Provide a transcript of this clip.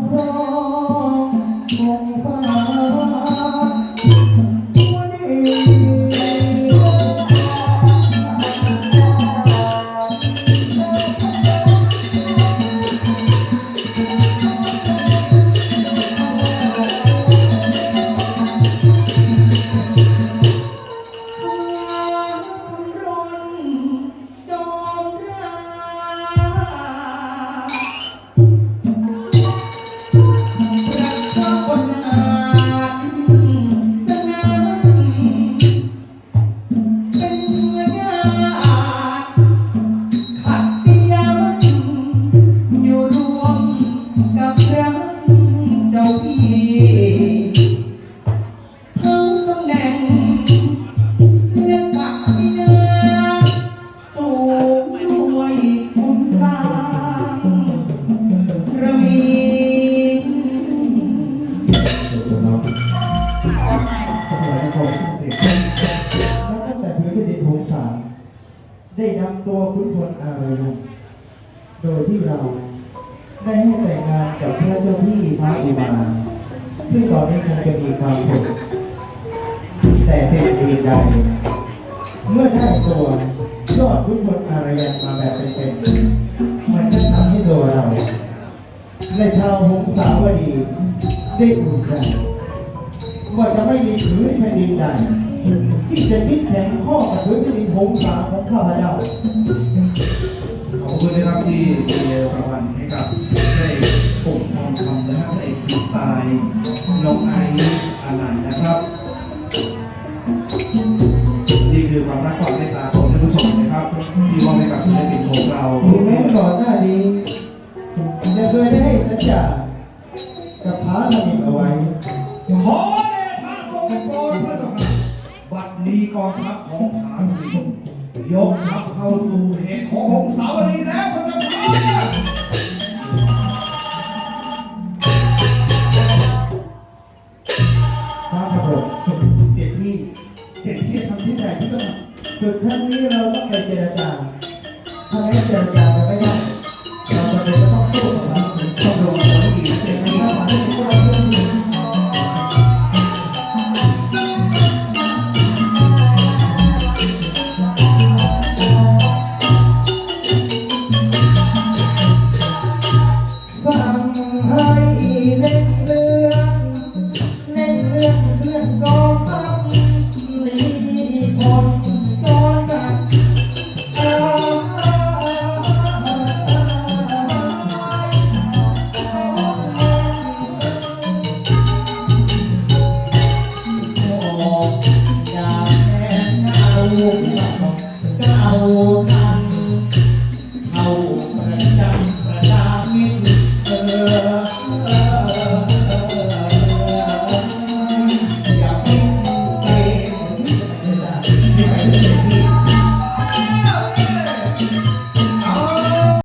Oh, ได้นำตัวขุนพลอารยันโดยที่เราได้ให้แต่งงานกับพระเจ้าพี่พระอุมาซึ่งตอนนี้คงจะมีความสุขแต่สิ่งอื่นใด เมื่อได้ตัวยอดขุนพลอารยันมาแบบเป็นๆมันจะทำให้ตัวเราและชาวหงสาวดีได้อุ่นใจว่าจะไม่มีผืนแผ่นดินใด ที่จะคิดแข่งข้อกับผืนแผ่นดินหงสาของข้าพเจ้า ขอบคุณนะครับที่มีรางวัลให้กับพระเอกปุ่มทองคำนะครับพระเอกฟรีสไตล์น้องไอซ์อนันต์นะครับ นี่คือความรักความเมตตาของท่านผู้ชมนะครับที่มอบให้กับศิลปินของเราถึงแม้ก่อนหน้านี้จะเคยได้ให้สัญญากับพระธมินเอาไว้ ขอเดชะทรงโปรดพระเจ้าค่ะ บัดนี้กองทัพของผาทวียกทัพเข้าสู่เขตขององค์สาวรีแล้วพระเจ้าค่ะพระขบฏเสียงพี่เสียงพี่ทำชิ้นใหญ่พระเจ้าค่ะศึกครั้งนี้เราต้องไปเจรจาถ้าไม่เจรจาจะไม่ได้